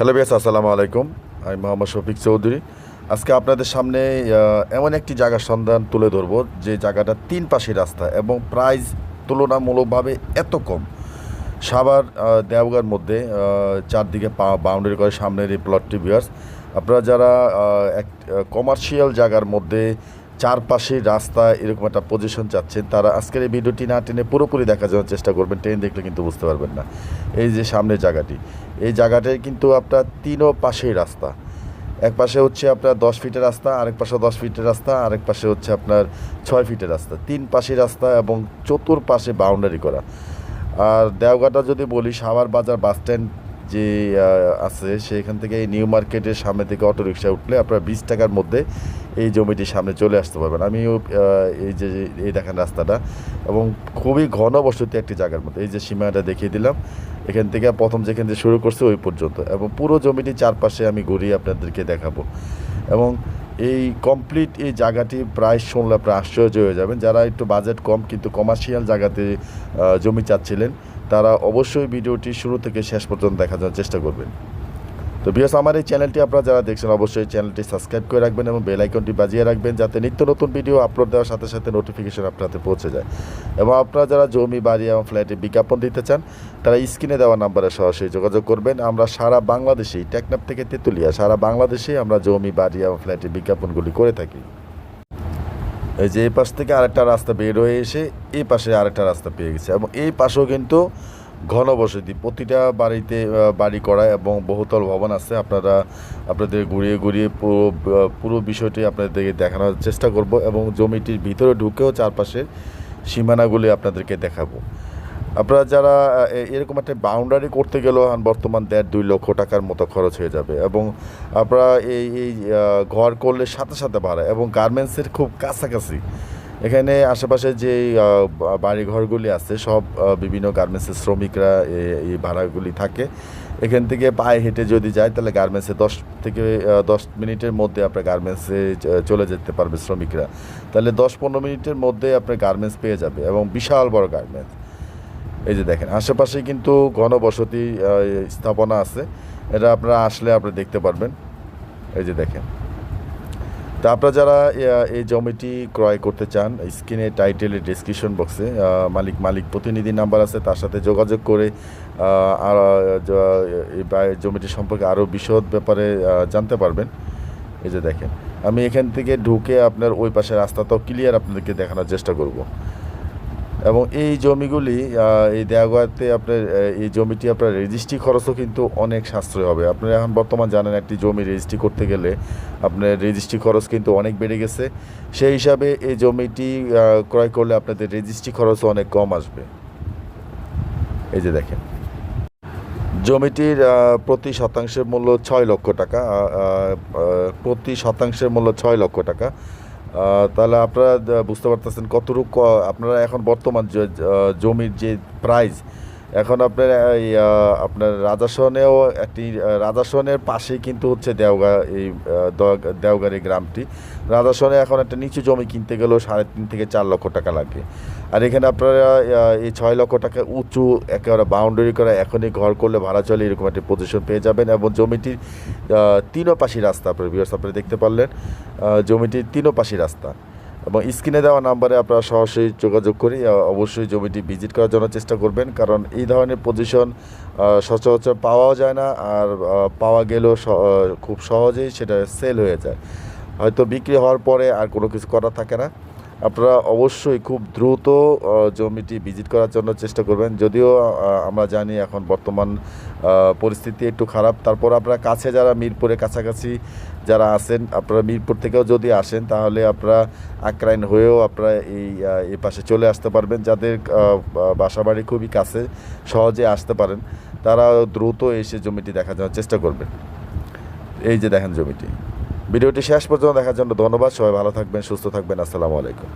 Hello বিয়াস আসসালামু আলাইকুম। আমি মোহাম্মদ শফিক চৌধুরী। আজকে আপনাদের সামনে এমন একটি জায়গার সন্ধান তুলে ধরবো যে জায়গাটা তিন পাশে রাস্তা এবং প্রাইস তুলনামূলকভাবে এত কম। সাভার আহ, দেওগার মধ্যে চারদিকে বাউন্ডারি করে সামনের এই প্লটটি বিয়ার্স আপনারা যারা এক কমার্শিয়াল জায়গার মধ্যে চারপাশে রাস্তা এরকম একটা পজিশন চাচ্ছেন তারা আজকের এই ভিডিওটি না টেনে পুরোপুরি দেখা জন্য চেষ্টা করবেন। ট্রেন দেখলে কিন্তু বুঝতে পারবেন না। এই যে সামনের জায়গাটি, এই জায়গাটায় কিন্তু আপনার তিনও পাশেই রাস্তা। এক পাশে হচ্ছে আপনার দশ ফিটের রাস্তা, আরেক পাশে দশ ফিটের রাস্তা, আরেক পাশে হচ্ছে আপনার ছয় ফিটের রাস্তা। তিন পাশে রাস্তা এবং চতুর্পাশে বাউন্ডারি করা। আর দেওঘাটা যদি বলি, সাভার বাজার বাস স্ট্যান্ড যে আছে, সেখান থেকে নিউ মার্কেটের সামনে থেকে অটো রিক্সা উঠলে আপনার বিশ টাকার মধ্যে এই জমিটির সামনে চলে আসতে পারবেন। আহ, এই যে এই দেখেন রাস্তাটা এবং খুবই ঘন বসতি একটি জায়গার মধ্যে। এই যে সীমাটা দেখিয়ে দিলাম এখান থেকে প্রথম যেখান থেকে শুরু করছে ওই পর্যন্ত এবং পুরো জমিটি চারপাশে আমি ঘুরিয়ে আপনাদেরকে দেখাবো। এবং এই কমপ্লিট এই জায়গাটি প্রায় শুনলে আপনার আশ্চর্য হয়ে যাবেন। যারা একটু বাজেট কম কিন্তু কমার্শিয়াল জায়গাতে জমি চাচ্ছিলেন তারা অবশ্যই ভিডিওটি শুরু থেকে শেষ পর্যন্ত দেখার চেষ্টা করবেন। তো বিয়াস আমার এই চ্যানেলটি আপনারা যারা দেখছেন, অবশ্যই চ্যানেলটি সাবস্ক্রাইব করে রাখবেন এবং বেল আইকনটি বাজিয়ে রাখবেন যাতে নিত্য নতুন ভিডিও আপলোড দেওয়ার সাথে সাথে নোটিফিকেশন আপনাদের পৌঁছে যায়। এবং আপনারা যারা জমি, বাড়ি এবং ফ্ল্যাটে বিজ্ঞাপন দিতে চান, তারা স্ক্রিনে দেওয়া নাম্বারে সরাসরি যোগাযোগ করবেন। আমরা সারা বাংলাদেশেই টেকনাপ থেকে তেঁতুলিয়া, সারা বাংলাদেশেই আমরা জমি, বাড়ি এবং ফ্ল্যাটে বিজ্ঞাপনগুলি করে থাকি। এই যে এই পাশ থেকে আরেকটা রাস্তা বের হয়ে এসে এই পাশে আরেকটা রাস্তা পেয়ে গেছে। এবং এই পাশেও কিন্তু ঘনবসতি, প্রতিটা বাড়িতে বাড়ি করা এবং বহুতল ভবন আছে। আপনারা আপনাদের ঘুরিয়ে ঘুরিয়ে পুরো পুরো বিষয়টি আপনাদেরকে দেখানোর চেষ্টা করব এবং জমিটির ভিতরে ঢুকেও চারপাশের সীমানাগুলি আপনাদেরকে দেখাবো। আপনারা যারা এরকম একটা বাউন্ডারি করতে গেলেও বর্তমান দেড় দুই লক্ষ টাকার মতো খরচ হয়ে যাবে এবং আপনারা এই এই ঘর করলে সাথে সাথে ভাড়া এবং গার্মেন্টসের খুব কাছাকাছি এখানে আশেপাশে যে আহ, বা- বাড়ি ঘরগুলি আছে সব বিভিন্ন গার্মেন্টসের শ্রমিকরা এই ভাড়াগুলি থাকে। এখান থেকে পায়ে হেঁটে যদি যায় তাহলে গার্মেন্টসে দশ থেকে দশ মিনিটের মধ্যে আপনার গার্মেন্টসে চলে যেতে পারবে শ্রমিকরা। তাহলে দশ পনেরো মিনিটের মধ্যে আপনার গার্মেন্টস পেয়ে যাবে এবং বিশাল বড় গার্মেন্টস। এই যে দেখেন আশেপাশে কিন্তু ঘনবসতি স্থাপনা আছে। এটা আপনারা আসলে আপনি দেখতে পারবেন। এই যে দেখেন। তা আপনারা যারা এই জমিটি ক্রয় করতে চান, স্ক্রিনে টাইটেলের ডিসক্রিপশন বক্সে মালিক মালিক প্রতিনিধি নাম্বার আছে, তার সাথে যোগাযোগ করে আর জমিটি সম্পর্কে আরও বিশদ ব্যাপারে জানতে পারবেন। এই যে দেখেন, আমি এখান থেকে ঢুকে আপনার ওই পাশে রাস্তাটাও ক্লিয়ার আপনাদেরকে দেখানোর চেষ্টা করব। এবং এই জমিগুলি এই দেওয়াতে আপনার এই জমিটি আপনার রেজিস্ট্রি খরচও কিন্তু অনেক সাশ্রয় হবে। আপনারা এখন বর্তমান জানেন একটি জমি রেজিস্ট্রি করতে গেলে আপনার রেজিস্ট্রি খরচ কিন্তু অনেক বেড়ে গেছে। সেই হিসাবে এই জমিটি ক্রয় করলে আপনাদের রেজিস্ট্রি খরচও অনেক কম আসবে। এই যে দেখেন। জমিটির প্রতি শতাংশের মূল্য ছয় লক্ষ টাকা প্রতি শতাংশের মূল্য ছয় লক্ষ টাকা। তাহলে আপনারা বুঝতে পারতেছেন কতটুকু আপনারা এখন বর্তমান জমির যে প্রাইস এখন আপনার এই আপনার রাজাসনেও একটি রাজাসনের পাশেই কিন্তু হচ্ছে দেওগা এই আহ, দেওগা- দেওগার এই গ্রামটি। রাজাসনে এখন একটা নিচু জমি কিনতে গেলেও সাড়ে তিন থেকে চার লক্ষ টাকা লাগে। আর এখানে আপনারা এই ছয় লক্ষ টাকা উঁচু একেবারে বাউন্ডারি করা এখনই ঘর করলে ভাড়া চলে এরকম একটি পজিশন পেয়ে যাবেন। এবং জমিটির তিনও পাশি রাস্তা আপনার ভিউয়ার্স আপনারা দেখতে পারলেন জমিটির তিনও পাশি রাস্তা। এবং স্ক্রিনে দেওয়া নাম্বারে আপনারা সরাসরি যোগাযোগ করে অবশ্যই জমিটি ভিজিট করার জন্য চেষ্টা করবেন। কারণ এই ধরনের পজিশন সচরাচর পাওয়াও যায় না আর পাওয়া গেলেও খুব সহজেই সেটা সেল হয়ে যায়। হয়তো বিক্রি হওয়ার পরে আর কোনো কিছু করা থাকে না। আপনারা অবশ্যই খুব দ্রুত জমিটি ভিজিট করার জন্য চেষ্টা করবেন। যদিও আমরা জানি এখন বর্তমান পরিস্থিতি একটু খারাপ। তারপর আপনারা কাছে যারা মিরপুরের কাছাকাছি যারা আছেন, আপনারা মিরপুর থেকেও যদি আসেন, তাহলে আপনারা আক্রাইন হয়েও আপনারা এই এ পাশে চলে আসতে পারবেন। যাদের বাসা বাড়ি খুবই কাছে, সহজে আসতে পারেন। তারা দ্রুত এসে জমিটি দেখা যাওয়ার চেষ্টা করবেন। এই যে দেখেন জমিটি। ভিডিওটি শেষ পর্যন্ত দেখার জন্য ধন্যবাদ। সবাই ভালো থাকবেন, সুস্থ থাকবেন। আসসালামু আলাইকুম।